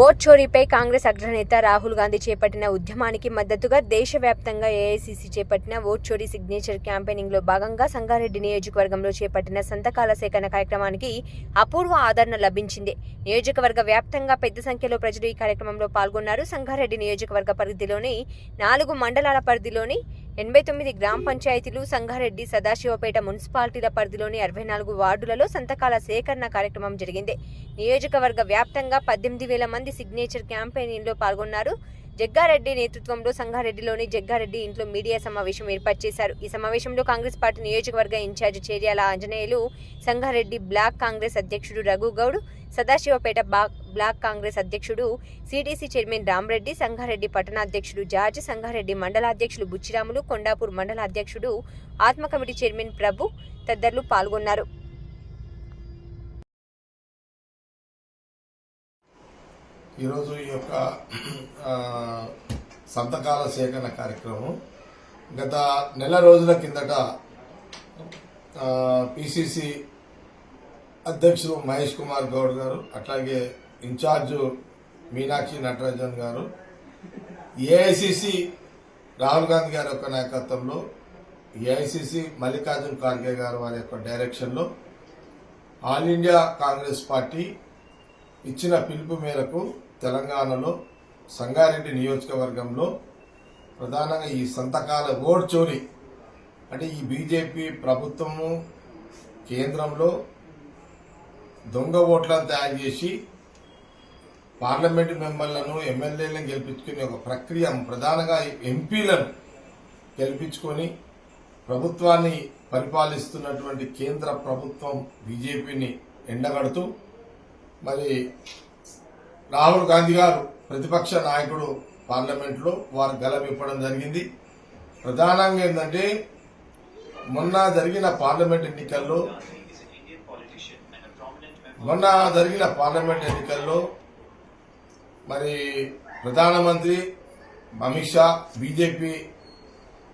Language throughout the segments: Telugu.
ఓట్ చోరీపై కాంగ్రెస్ అగ్రనేత రాహుల్ గాంధీ చేపట్టిన ఉద్యమానికి మద్దతుగా దేశవ్యాప్తంగా ఏఐసీసీ చేపట్టిన ఓట్ చోరీ సిగ్నేచర్ క్యాంపెయినింగ్లో భాగంగా సంగారెడ్డి నియోజకవర్గంలో చేపట్టిన సంతకాల సేకరణ కార్యక్రమానికి అపూర్వ ఆదరణ లభించింది. నియోజకవర్గ వ్యాప్తంగా పెద్ద సంఖ్యలో ప్రజలు ఈ కార్యక్రమంలో పాల్గొన్నారు. సంగారెడ్డి నియోజకవర్గ పరిధిలోని నాలుగు మండలాల పరిధిలోని ఎనభై తొమ్మిది గ్రామ పంచాయతీలు సంగారెడ్డి సదాశివపేట మున్సిపాలిటీల పరిధిలోని అరవై నాలుగు వార్డులలో సంతకాల సేకరణ కార్యక్రమం జరిగింది. నియోజకవర్గ వ్యాప్తంగా పద్దెనిమిది వేల మంది సిగ్నేచర్ క్యాంపెయిన్లో పాల్గొన్నారు. జగ్గారెడ్డి నేతృత్వంలో సంగారెడ్డిలోని జగ్గారెడ్డి ఇంట్లో మీడియా సమావేశం ఏర్పాటు చేశారు. ఈ సమావేశంలో కాంగ్రెస్ పార్టీ నియోజకవర్గ ఇన్ఛార్జ్ చేర్యాల ఆంజనేయులు సంగారెడ్డి బ్లాక్ కాంగ్రెస్ అధ్యక్షుడు రఘుగౌడ్ సదాశివపేట బ్లాక్ కాంగ్రెస్ అధ్యక్షుడు సిటీసీ చైర్మన్ రామ్రెడ్డి సంగారెడ్డి పట్టణాధ్యక్షుడు జార్జ్ సంగారెడ్డి మండలాధ్యక్షులు బుచ్చిరాములు కొండాపూర్ మండలాధ్యక్షుడు ఆత్మ కమిటీ చైర్మన్ ప్రభు తదితరులు పాల్గొన్నారు. ఈరోజు ఈ యొక్క సంతకాల సేకరణ కార్యక్రమం గత నెల రోజుల కిందట పిసిసి అధ్యక్షులు మహేష్ కుమార్ గౌడ్ గారు అట్లాగే ఇన్ఛార్జు మీనాక్షి నటరాజన్ గారు ఏఐసిసి రాహుల్ గాంధీ గారి యొక్క నాయకత్వంలో ఏఐసిసి మల్లికార్జున్ ఖార్గే గారు వారి యొక్క డైరెక్షన్లో ఆల్ ఇండియా కాంగ్రెస్ పార్టీ ఇచ్చిన పిలుపు మేరకు తెలంగాణలో సంగారెడ్డి నియోజకవర్గంలో ప్రధానంగా ఈ సంతకాల ఓట్ చోరీ. అంటే ఈ బీజేపీ ప్రభుత్వము కేంద్రంలో దొంగ ఓట్లను తయారు చేసి పార్లమెంటు మెంబర్లను ఎమ్మెల్యేలను గెలిపించుకునే ఒక ప్రక్రియ ప్రధానంగా ఎంపీలను గెలిపించుకొని ప్రభుత్వాన్ని పరిపాలిస్తున్నటువంటి కేంద్ర ప్రభుత్వం బీజేపీని ఎండగడుతూ మరి రాహుల్ గాంధీ గారు ప్రతిపక్ష నాయకుడు పార్లమెంట్లో వారు గలం ఇప్పడం జరిగింది. ప్రధానంగా ఏంటంటే మొన్న జరిగిన పార్లమెంట్ ఎన్నికల్లో మొన్న జరిగిన పార్లమెంట్ ఎన్నికల్లో మరి ప్రధానమంత్రి Amit Shah BJP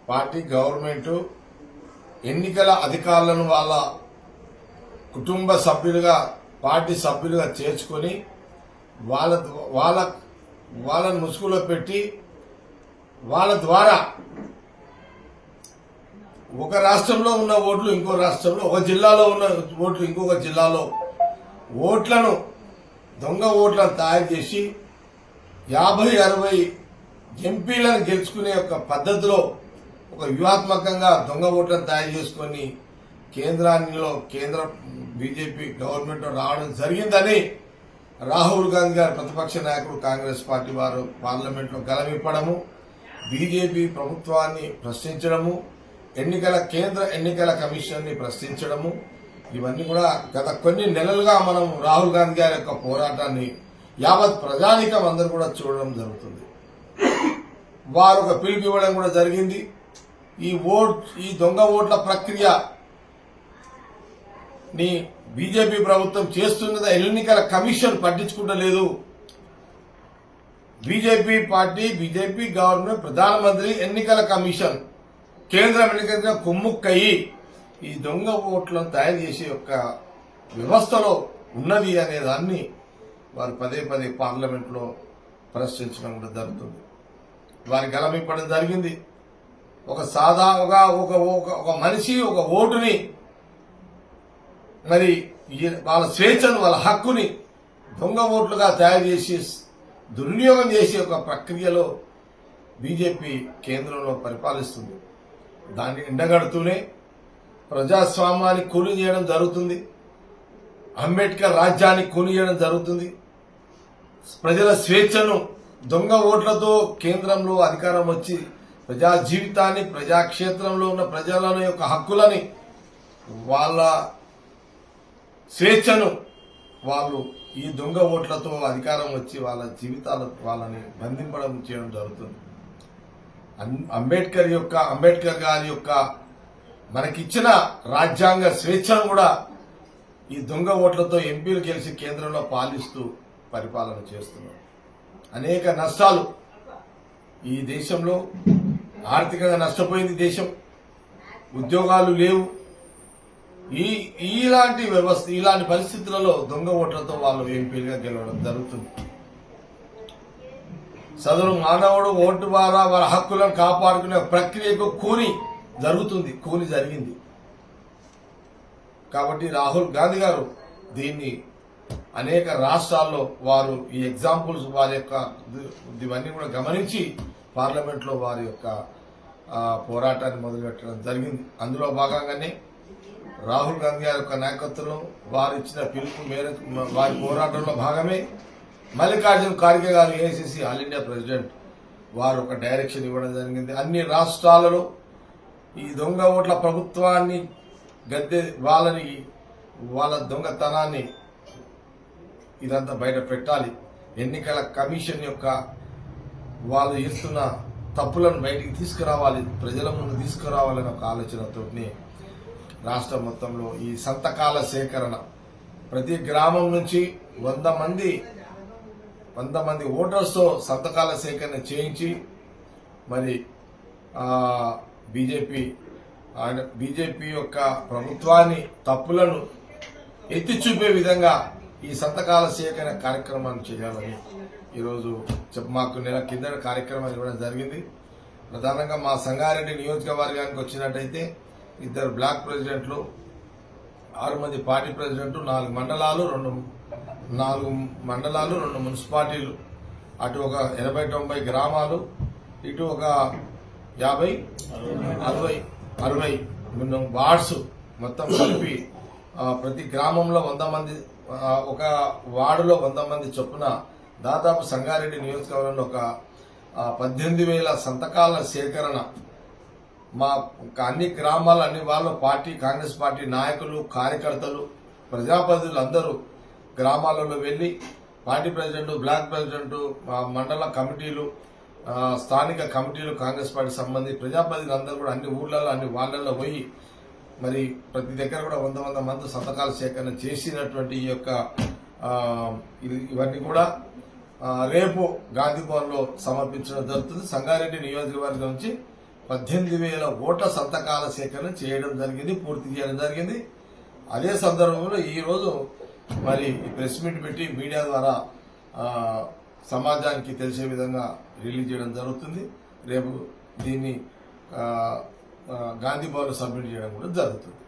party government ఎన్నికల అధికారులను వాళ్ళ కుటుంబ సభ్యులుగా పార్టీ సభ్యులుగా చేర్చుకొని వాళ్ళ వాళ్ళ వాళ్ళని ముసుగులో పెట్టి వాళ్ళ ద్వారా ఒక రాష్ట్రంలో ఉన్న ఓట్లు ఇంకో రాష్ట్రంలో ఒక జిల్లాలో ఉన్న ఓట్లు ఇంకొక జిల్లాలో ఓట్లను దొంగ ఓట్లను తయారు చేసి యాభై అరవై ఎంపీలను గెలుచుకునే ఒక పద్ధతిలో ఒక వ్యూహాత్మకంగా దొంగ ఓట్లను తయారు చేసుకొని కేంద్రాన్నిలో కేంద్ర బీజేపీ గవర్నమెంట్ రావడం జరిగిందని రాహుల్ గాంధీ గారు ప్రతిపక్ష నాయకుడు కాంగ్రెస్ పార్టీ వారు పార్లమెంట్లో గలమిప్పడము బీజేపీ ప్రభుత్వాన్ని ప్రశ్నించడము ఎన్నికల కేంద్ర ఎన్నికల కమిషన్ని ప్రశ్నించడము ఇవన్నీ కూడా గత కొన్ని నెలలుగా మనం రాహుల్ గాంధీ గారి యొక్క పోరాటాన్ని యావత్ ప్రజానికం అందరూ కూడా చూడడం జరుగుతుంది. వారు ఒక పిలుపు ఇవ్వడం కూడా జరిగింది. ఈ ఓట్ ఈ దొంగ ఓట్ల ప్రక్రియ ని బీజేపీ ప్రభుత్వం చేస్తున్నదా ఎన్నికల కమిషన్ పట్టించుకుంటలేదు. బీజేపీ పార్టీ బీజేపీ గవర్నమెంట్ ప్రధానమంత్రి ఎన్నికల కమిషన్ కేంద్రం ఎన్నికల కొమ్ముక్కయి ఈ దొంగ ఓట్లను తయారు చేసే యొక్క వ్యవస్థలో ఉన్నది అనే దాన్ని వారు పదే పదే పార్లమెంట్లో ప్రశ్నించడం కూడా జరుగుతుంది. వారి గలమిప్పడం జరిగింది. ఒక సాదాగా ఒక ఒక ఒక మనిషి ఒక ఓటుని మరి వాళ్ళ స్వేచ్ఛను వాళ్ళ హక్కుని దొంగ ఓట్లుగా తయారు చేసి దుర్వినియోగం చేసే ఒక ప్రక్రియలో బీజేపీ కేంద్రంలో పరిపాలిస్తుంది. దాన్ని ఎండగడుతూనే ప్రజాస్వామ్యాన్ని కూలి చేయడం జరుగుతుంది. అంబేద్కర్ రాజ్యాన్ని కూలి చేయడం జరుగుతుంది. ప్రజల స్వేచ్ఛను దొంగ ఓట్లతో కేంద్రంలో అధికారం వచ్చి ప్రజా జీవితాన్ని ప్రజాక్షేత్రంలో ఉన్న ప్రజల యొక్క హక్కులని వాళ్ళ స్వేచ్ఛను వాళ్ళు ఈ దొంగ ఓట్లతో అధికారం వచ్చి వాళ్ళ జీవితాలు వాళ్ళని బంధింపడం చేయడం జరుగుతుంది. అన్- అంబేద్కర్ యొక్క అంబేద్కర్ గారి యొక్క మనకిచ్చిన రాజ్యాంగ స్వేచ్ఛను కూడా ఈ దొంగ ఓట్లతో ఎంపీలు గెలిచి కేంద్రంలో పాలిస్తూ పరిపాలన చేస్తున్నారు. అనేక నష్టాలు ఈ దేశంలో ఆర్థికంగా నష్టపోయింది దేశం. ఉద్యోగాలు లేవు. ఈ ఇలాంటి వ్యవస్థ ఇలాంటి పరిస్థితులలో దొంగ ఓట్లతో వాళ్ళు ఎంపీలుగా గెలవడం జరుగుతుంది. సదరు మానవుడు ఓటు ద్వారా వారి హక్కులను కాపాడుకునే ప్రక్రియకు కూని జరుగుతుంది కూని జరిగింది. కాబట్టి రాహుల్ గాంధీ గారు దీన్ని అనేక రాష్ట్రాల్లో వారు ఈ ఎగ్జాంపుల్స్ వారి యొక్క ఇవన్నీ కూడా గమనించి పార్లమెంట్లో వారి యొక్క పోరాటాన్ని మొదలుపెట్టడం జరిగింది. అందులో భాగంగానే రాహుల్ గాంధీ గారి యొక్క నాయకత్వంలో వారు ఇచ్చిన పిలుపు మేరకు వారి పోరాటంలో భాగమే మల్లికార్జున ఖార్గే గారు ఏఐసిసి ఆల్ ఇండియా ప్రెసిడెంట్ వారు ఒక డైరెక్షన్ ఇవ్వడం జరిగింది. అన్ని రాష్ట్రాలలో ఈ దొంగ ఓట్ల ప్రభుత్వాన్ని గద్దె వాళ్ళని వాళ్ళ దొంగతనాన్ని ఇదంతా బయట పెట్టాలి. ఎన్నికల కమిషన్ యొక్క వాళ్ళు చేస్తున్న తప్పులను బయటికి తీసుకురావాలి ప్రజల ముందు తీసుకురావాలనే ఒక ఆలోచనతోటి రాష్ట్రం మొత్తంలో ఈ సంతకాల సేకరణ. ప్రతి గ్రామం నుంచి వంద మంది వంద మంది ఓటర్స్తో సంతకాల సేకరణ చేయించి మరి బీజేపీ ఆయన బీజేపీ యొక్క ప్రభుత్వాన్ని తప్పులను ఎత్తి చూపే విధంగా ఈ సంతకాల సేకరణ కార్యక్రమాన్ని చేయాలని ఈరోజు మాకు నెల కింద కార్యక్రమాన్ని ఇవ్వడం జరిగింది. ప్రధానంగా మా సంగారెడ్డి నియోజకవర్గానికి వచ్చినట్టయితే ఇద్దరు బ్లాక్ ప్రెసిడెంట్లు ఆరు మంది పార్టీ ప్రెసిడెంట్లు నాలుగు మండలాలు రెండు నాలుగు మండలాలు రెండు మున్సిపాలిటీలు. అటు ఒక ఎనభై తొంభై గ్రామాలు ఇటు ఒక యాభై అరవై అరవై వార్డ్స్ మొత్తం కలిపి ప్రతి గ్రామంలో వంద మంది ఒక వార్డులో వంద మంది చొప్పున దాదాపు సంగారెడ్డి నియోజకవర్గంలో ఒక పద్దెనిమిది వేల సంతకాల సేకరణ మా అన్ని గ్రామాలు అన్ని వాళ్ళ పార్టీ కాంగ్రెస్ పార్టీ నాయకులు కార్యకర్తలు ప్రజాప్రతినిధులు అందరూ గ్రామాలలో వెళ్ళి పార్టీ ప్రెసిడెంట్ బ్లాక్ ప్రెసిడెంట్ మండల కమిటీలు స్థానిక కమిటీలు కాంగ్రెస్ పార్టీ సంబంధించి ప్రజాప్రతినిధులు అందరూ కూడా అన్ని ఊళ్ళలో అన్ని వాళ్ళల్లో పోయి మరి ప్రతి దగ్గర కూడా వంద వంద మంది సంతకాల సేకరణ చేసినటువంటి ఈ యొక్క ఇది- ఇవన్నీ కూడా రేపు గాంధీ భవన్లో సమర్పించడం జరుగుతుంది. సంగారెడ్డి నియోజకవర్గం నుంచి పద్దెనిమిది వేల ఓట్ల సంతకాల సేకరణ చేయడం జరిగింది పూర్తి చేయడం జరిగింది. అదే సందర్భంలో ఈరోజు మరి ఈ ప్రెస్ మీట్ పెట్టి మీడియా ద్వారా సమాజానికి తెలిసే విధంగా రిలీజ్ చేయడం జరుగుతుంది. రేపు దీన్ని గాంధీ భవన్ సబ్మిట్ చేయడం కూడా జరుగుతుంది.